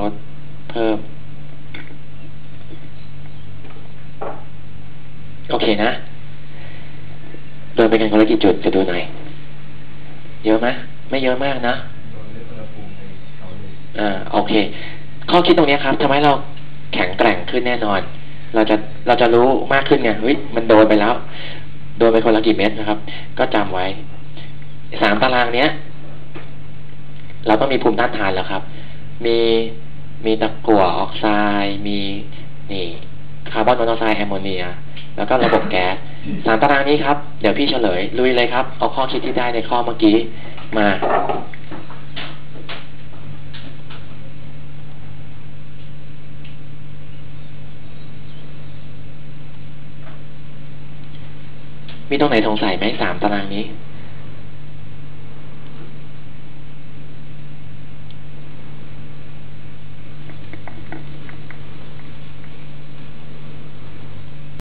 ลดเพิ่ม โอเคนะ โดยเป็นกันคนละกี่จุดจะดูหน่อยเยอะไหมไม่เยอะมากนะอ่าโอเค ข้อคิดตรงนี้ครับทำให้เราแข็งแกร่งขึ้นแน่นอน เราจะเราจะรู้มากขึ้นไงเฮ้ยมันโดนไปแล้ว โดนไปคนละกี่เม็ดนะครับ ก็จำไว้สามตารางเนี้ย เราต้องมีภูมิต้านทานแล้วครับ มี มีตะกั่วออกไซด์มีนี่คาร์บอนมอนอกไซด์แอมโมเนีย แล้วก็ระบบแก๊สสามตารางนี้ครับ เดี๋ยวพี่เฉลย ลุยเลยครับ เอาข้อคิดที่ได้ในข้อเมื่อกี้มามีตรงไหนสงสัยไหมสามตารางนี้